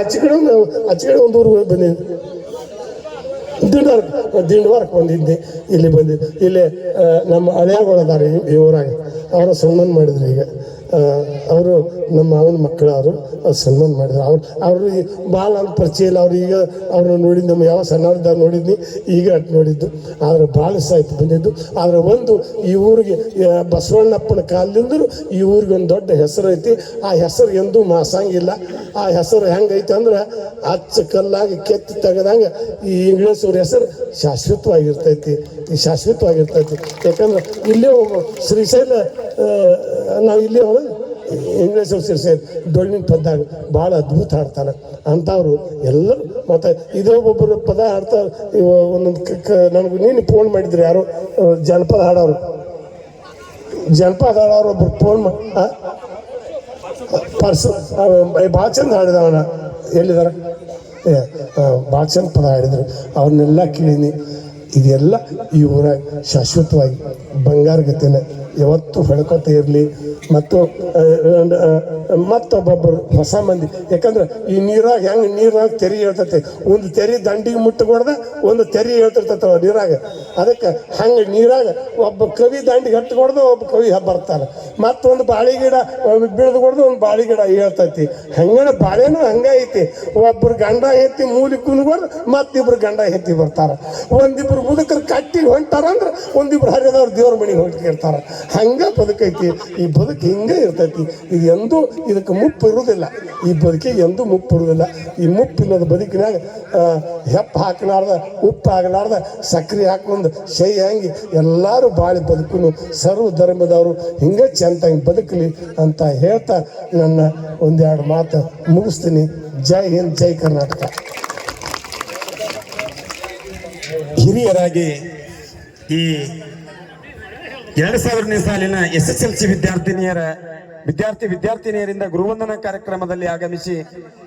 ಆಚೆ ಕಡೆ ಒಂದು ಆಚೆ ಕಡೆ ಒಂದು ಊರಿಗೆ ಬಂದಿದ್ದೆ ದಿಂಡವರ್ಕ್ ದಿಂಡವರ್ಕ್ ಬಂದಿದ್ದೆ. ಇಲ್ಲಿ ಬಂದಿದ್ದೆ ಇಲ್ಲಿ ನಮ್ಮ ಹಳೆಯಗಳದಾರ ಈ ಊರಾಗ. ಅವರ ಸನ್ಮಾನ ಮಾಡಿದ್ರು ಈಗ. ಅವರು ನಮ್ಮ ಮಾವನ ಮಕ್ಕಳು ಅವರು ಸನ್ಮಾನ ಮಾಡಿದ್ರು. ಅವ್ರು, ಅವರು ಭಾಳ ಅಂತ ಪರಿಚಯ ಇಲ್ಲ, ಅವ್ರು ಈಗ ಅವ್ರನ್ನ ನೋಡಿದ್ದು ನಮ್ಮ ಯಾವ ಸಣ್ಣವ್ರದಾಗ ನೋಡಿದ್ನಿ, ಈಗ ನೋಡಿದ್ದು. ಆದರೆ ಭಾಳ ಸಾಹಿತ್ಯ ಬಂದಿದ್ದು. ಆದರೆ ಒಂದು ಈ ಊರಿಗೆ ಬಸವಣ್ಣಪ್ಪನ ಕಾಲದಿಂದಲೂ ಈ ಊರಿಗೆ ಒಂದು ದೊಡ್ಡ ಹೆಸರು ಐತಿ. ಆ ಹೆಸರು ಎಂದೂ ಮಾಸಂಗಿಲ್ಲ. ಆ ಹೆಸರು ಹೆಂಗೈತೆ ಅಂದ್ರೆ ಅಚ್ಚ ಕಲ್ಲಾಗಿ ಕೆತ್ತಿ ತೆಗೆದಂಗೆ ಈ ಇಂಗ್ಲೀಷ್ ಅವ್ರ ಹೆಸರು ಶಾಶ್ವತವಾಗಿರ್ತೈತಿ. ಈ ಶಾಶ್ವತವಾಗಿರ್ತೈತಿ. ಯಾಕಂದ್ರೆ ಇಲ್ಲೇ ಶ್ರೀಶೈಲ ನಾವು ಇಲ್ಲೇ ಹೋಗಿ ಸೇರಿಸಿ ಡೊಳ್ಳಿನ ಪದ್ದಾಗ ಭಾಳ ಅದ್ಭುತ ಹಾಡ್ತಾನೆ. ಅಂಥವ್ರು ಎಲ್ಲರೂ ಮತ್ತು ಇದೇ ಒಬ್ಬೊಬ್ಬರು ಪದ ಹಾಡ್ತಾರೆ. ಇವ ಒಂದೊಂದು ಕ- ನನಗೆ ನೀನು ಫೋನ್ ಮಾಡಿದ್ರು ಯಾರು ಜನಪದ ಹಾಡೋರು. ಜನಪದ ಹಾಡೋರು ಒಬ್ಬರು ಫೋನ್ ಮಾಡಿ ಪರ್ಸ್ ಭಾಳ ಚಂದ ಹಾಡಿದವನ. ಎಲ್ಲಿದಾರ? ಭಾಳ ಚಂದ ಪದ ಹಾಡಿದ್ರು. ಅವನ್ನೆಲ್ಲ ಕೇಳೀನಿ. ಇದೆಲ್ಲ ಈ ಊರಾಗ ಶಾಶ್ವತವಾಗಿ ಬಂಗಾರ ಗತಿನ. ಯಾವತ್ತೂ ಹೇಳ್ಕೊತ ಇರಲಿ. ಮತ್ತು ಮತ್ತೊಬ್ಬೊಬ್ಬರು ಹೊಸ ಮಂದಿ. ಯಾಕಂದ್ರೆ ಈ ನೀರಾಗ ಹೆಂಗೆ ನೀರಾಗ ತೆರಿ ಹೇಳ್ತೈತೆ. ಒಂದು ತೆರಿ ದಂಡಿಗೆ ಮುಟ್ಟಗೊಡ್ದ ಒಂದು ತೆರಿ ಹೇಳ್ತಿರ್ತೈತೆ ನೀರಾಗ. ಅದಕ್ಕೆ ಹಂಗೆ ನೀರಾಗ ಒಬ್ಬ ಕವಿ ದಂಡಿಗೆ ಹತ್ತು ಒಬ್ಬ ಕವಿ ಬರ್ತಾರೆ ಮತ್ತೊಂದು ಬಾಳೆ ಗಿಡ ಬಿಳಿದು ಕೊಡ್ದು, ಒಂದು ಬಾಳೆ ಗಿಡ ಹೇಳ್ತೈತಿ. ಹಂಗನ ಬಾಳೆನೂ ಹಂಗ ಐತಿ. ಒಬ್ಬರು ಗಂಡ ಎತ್ತಿ ಮೂಲಿ ಕುನ್ಕೊಂಡು ಮತ್ತಿಬ್ರು ಗಂಡ ಹೆತ್ತಿ ಬರ್ತಾರೆ. ಒಂದಿಬ್ರು ಮುದುಕರು ಕಟ್ಟಿ ಹೊಂಟಾರ ಅಂದ್ರೆ ಒಂದಿಬ್ರು ಹರಿದವ್ರು ದೇವ್ರ ಮನೆಗೆ ಹೊಂಟಿರ್ತಾರ ಹಂಗ ಬದುಕೈತಿ, ಈ ಬದುಕು ಹಿಂಗೆ ಇರ್ತೈತಿ. ಇದು ಎಂದೂ ಇದಕ್ಕೆ ಮುಪ್ಪು ಇರುವುದಿಲ್ಲ. ಈ ಬದುಕಿಗೆ ಎಂದೂ ಮುಪ್ಪು ಇರುವುದಿಲ್ಲ. ಈ ಮುಪ್ಪಿಲ್ಲದ ಬದುಕಿನಾಗ ಹೆಪ್ಪು ಹಾಕಲಾರ್ದ, ಉಪ್ಪು ಆಗಲಾರ್ದ ಸಕ್ರೆ ಹಾಕೊಂಡು ಶೈ ಹಂಗಿ ಎಲ್ಲರೂ ಬಾಳಿ ಬದುಕುನು, ಸರ್ವ ಧರ್ಮದವರು ಹಿಂಗೆ ಚಂದಾಗಿ ಬದುಕಲಿ ಅಂತ ಹೇಳ್ತಾ ನನ್ನ ಒಂದೆರಡು ಮಾತು ಮುಗಿಸ್ತೀನಿ. ಜೈ ಹಿಂದ್, ಜೈ ಕರ್ನಾಟಕ. ಹಿರಿಯರಾಗಿ ಈ ಎರಡ್ ಸಾವಿರನೇ ಸಾಲಿನ ಎಸ್ ಎಸ್ ಎಲ್ ಸಿ ವಿದ್ಯಾರ್ಥಿನಿಯರ ವಿದ್ಯಾರ್ಥಿ ವಿದ್ಯಾರ್ಥಿನಿಯರಿಂದ ಗುರುವಂದನ ಕಾರ್ಯಕ್ರಮದಲ್ಲಿ ಆಗಮಿಸಿ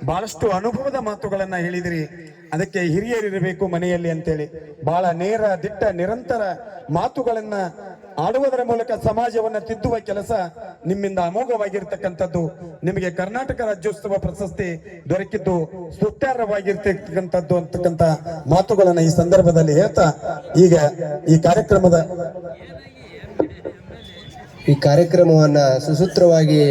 ಬಹಳಷ್ಟು ಅನುಭವದ ಮಾತುಗಳನ್ನ ಹೇಳಿದಿರಿ. ಅದಕ್ಕೆ ಹಿರಿಯರಿರಬೇಕು ಮನೆಯಲ್ಲಿ ಅಂತೇಳಿ. ಬಹಳ ನೇರ, ದಿಟ್ಟ, ನಿರಂತರ ಮಾತುಗಳನ್ನ ಆಡುವುದರ ಮೂಲಕ ಸಮಾಜವನ್ನ ತಿದ್ದುವ ಕೆಲಸ ನಿಮ್ಮಿಂದ ಅಮೋಘವಾಗಿರ್ತಕ್ಕಂಥದ್ದು. ನಿಮಗೆ ಕರ್ನಾಟಕ ರಾಜ್ಯೋತ್ಸವ ಪ್ರಶಸ್ತಿ ದೊರಕಿದ್ದು ಸುತ್ತಾರವಾಗಿರ್ತಕ್ಕಂಥದ್ದು ಅಂತಕ್ಕಂಥ ಮಾತುಗಳನ್ನ ಈ ಸಂದರ್ಭದಲ್ಲಿ ಹೇಳ್ತಾ ಈಗ ಈ ಕಾರ್ಯಕ್ರಮದ ಈ ಕಾರ್ಯಕ್ರಮವನ್ನ ಸುಸೂತ್ರವಾಗಿ